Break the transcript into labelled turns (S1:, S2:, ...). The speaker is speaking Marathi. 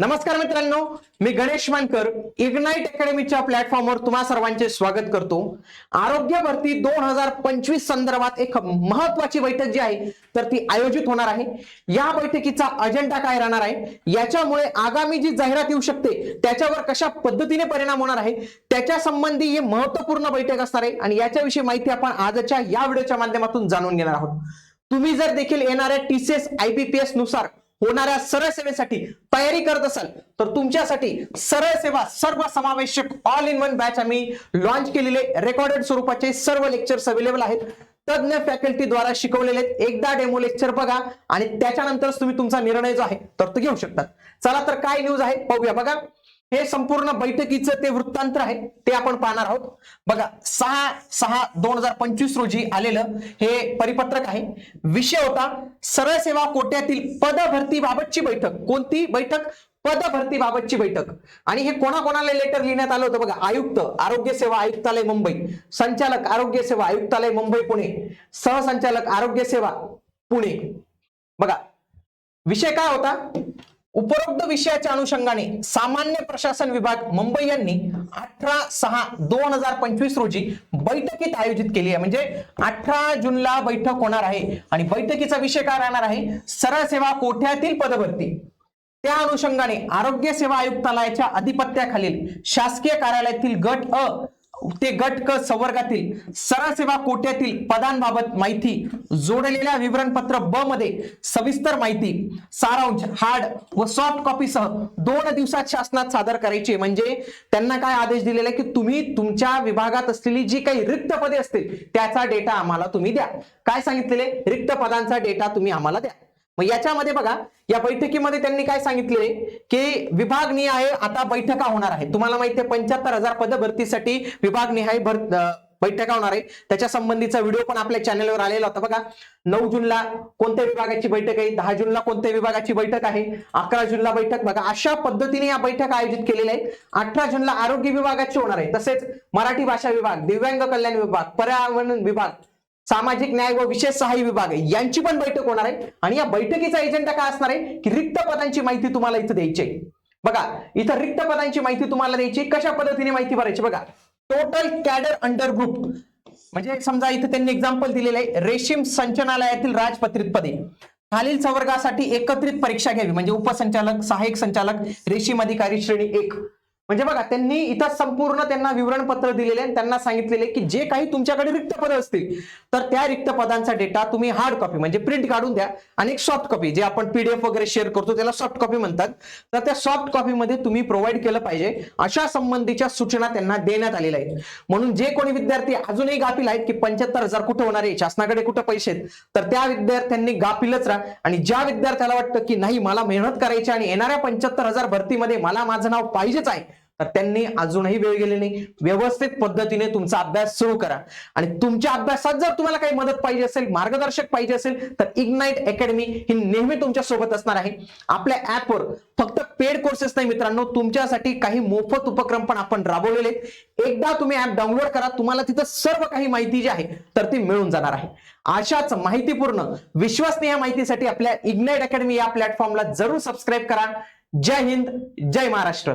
S1: नमस्कार मित्रांनो मी गणेश मानकर इग्नाइट अकॅडमीच्या प्लॅटफॉर्मवर तुम्हा सर्वांचे स्वागत करतो. आरोग्य भरती दोन हजार पंचवीस संदर्भात एक महत्वाची बैठक जी आहे तर ती आयोजित होणार आहे. या बैठकीचा अजेंडा काय राहणार आहे? याच्यामुळे आगामी जी जाहिरात येऊ शकते त्याच्यावर कशा पद्धतीने परिणाम होणार आहे? त्याच्या संबंधी ही महत्त्वपूर्ण बैठक असणार आहे आणि याच्याविषयी माहिती आपण आजच्या या व्हिडिओच्या माध्यमातून जाणून घेणार आहोत. तुम्ही जर देखील येणाऱ्या टीसीएस आयबीपीएसनुसार होणाऱ्या सरळ सेवेसाठी तयारी करत असाल तर तुमच्यासाठी सरळ सेवा सर्व समावेशक ऑल इन वन बॅच आम्ही लॉन्च केलेले रेकॉर्डेड स्वरूपाचे सर्व लेक्चर्स अवेलेबल आहेत. तज्ञ फॅकल्टी द्वारा शिकवलेले आहेत. एकदा डेमो लेक्चर बघा आणि त्याच्यानंतरच तुम्ही तुमचा निर्णय जो आहे तर तो घेऊ शकता. चला तर काय न्यूज आहे? पाहूया. बघा. हे संपूर्ण बैठकीचं ते वृत्तांतर आहे ते आपण पाहणार आहोत. बघा सहा सहा दोन हजार पंचवीस रोजी आलेलं हे परिपत्रक आहे. विषय होता सरळ सेवा कोट्यातील पदभरतीबाबतची बैठक. कोणती बैठक? पदभरतीबाबतची बैठक. आणि हे कोणाकोणाला लेटर लिहिण्यात आलं होतं बघा? आयुक्त आरोग्य सेवा आयुक्तालय मुंबई. संचालक आरोग्य सेवा आयुक्तालय मुंबई पुणे. सहसंचालक आरोग्य सेवा पुणे. बघा विषय काय होता? उपरोक्त विषयाच्या अनुषंगाने सामान्य प्रशासन विभाग मुंबई यांनी अठरा सहा दोन हजार पंचवीस रोजी बैठकीत आयोजित केली आहे. म्हणजे अठरा जूनला बैठक होणार आहे. आणि बैठकीचा विषय काय राहणार आहे? सरळ सेवा कोठ्यातील पदभरती? त्या अनुषंगाने आरोग्य सेवा आयुक्तालयाच्या अधिपत्याखालील शासकीय कार्यालयातील गट अ ते गट क संवर्गातील सरसेवा कोट्यातील पदांबाबत माहिती जोडलेल्या विवरणपत्र ब मध्ये सविस्तर माहिती सारांश हार्ड व सॉफ्ट कॉपीसह दोन दिवसात शासनात सादर करायचे. म्हणजे त्यांना काय आदेश दिलेला आहे की तुम्ही तुमच्या विभागात असलेली जी काही रिक्त पदे असतील त्याचा डेटा आम्हाला तुम्ही द्या. काय सांगितलेले? रिक्त पदांचा डेटा तुम्ही आम्हाला द्या. मग याच्यामध्ये बघा या बैठकीमध्ये त्यांनी काय सांगितले? की विभाग निहाय आता बैठका होणार आहे तुम्हाला माहिती आहे पंच्याहत्तर हजार पद भरतीसाठी विभाग निहाय भर बैठका होणार आहे त्याच्या संबंधीचा व्हिडिओ पण आपल्या चॅनलवर आलेला होता बघा. नऊ जूनला कोणत्या विभागाची बैठक आहे? दहा जूनला कोणत्या विभागाची बैठक आहे? अकरा जूनला बैठक बघा. अशा पद्धतीने या बैठक आयोजित केलेल्या आहेत. अठरा जूनला आरोग्य विभागाची होणार आहे. तसेच मराठी भाषा विभाग दिव्यांग कल्याण विभाग पर्यावरण विभाग सामाजिक न्याय व विशेष सहाय्य विभाग आहे. यांची पण बैठक होणार आहे. आणि या बैठकीचा एजेंडा काय असणार आहे? की रिक्त पदांची माहिती तुम्हाला इथं द्यायची आहे. बघा इथं रिक्त पदांची माहिती तुम्हाला द्यायची कशा पद्धतीने माहिती भरायची? बघा टोटल कॅडर अंडर ग्रुप म्हणजे समजा इथं त्यांनी एक्झाम्पल दिलेलं आहे. रेशीम संचालनालयातील राजपत्रित पदे खालील संवर्गासाठी एकत्रित परीक्षा घ्यावी. म्हणजे उपसंचालक सहाय्यक संचालक रेशीम अधिकारी श्रेणी एक. म्हणजे बघा त्यांनी इथं संपूर्ण त्यांना विवरणपत्र दिलेले आणि त्यांना सांगितलेले की जे काही तुमच्याकडे रिक्त पद असतील तर त्या रिक्त पदांचा डेटा तुम्ही हार्ड कॉपी म्हणजे प्रिंट काढून द्या आणि एक सॉफ्ट कॉपी जे आपण पीडीएफ वगैरे शेअर करतो त्याला सॉफ्ट कॉपी म्हणतात. तर त्या सॉफ्ट कॉपीमध्ये तुम्ही प्रोव्हाइड केलं पाहिजे. अशा संबंधीच्या सूचना त्यांना देण्यात आलेल्या आहेत. म्हणून जे कोणी विद्यार्थी अजूनही गाफील आहेत की पंच्याहत्तर हजार कुठं होणार आहे शासनाकडे कुठं पैसे आहेत तर त्या विद्यार्थ्यांनी गाफीलच राहा. आणि ज्या विद्यार्थ्याला वाटतं की नाही मला मेहनत करायची आणि येणाऱ्या पंच्याहत्तर हजार भरतीमध्ये मला माझं नाव पाहिजेच आहे तर त्यांनी अजूनही वेळ गेली नाही. व्यवस्थित पद्धतीने तुमचा अभ्यास सुरू करा. आणि तुमच्या अभ्यासात जर तुम्हाला काही मदत पाहिजे असेल मार्गदर्शक पाहिजे असेल तर इग्नाइट अकॅडमी ही नेहमी तुमच्यासोबत असणार आहे. आपल्या ऍपवर फक्त पेड कोर्सेस नाही मित्रांनो तुमच्यासाठी काही मोफत उपक्रम पण आपण राबवलेले आहेत. एकदा तुम्ही ऍप डाउनलोड करा तुम्हाला तिथं सर्व काही माहिती जी आहे तर ती मिळून जाणार आहे. अशाच माहितीपूर्ण विश्वसनीय माहितीसाठी आपल्या इग्नाइट अकॅडमी या प्लॅटफॉर्मला जरूर सबस्क्राईब करा. जय हिंद जय महाराष्ट्र.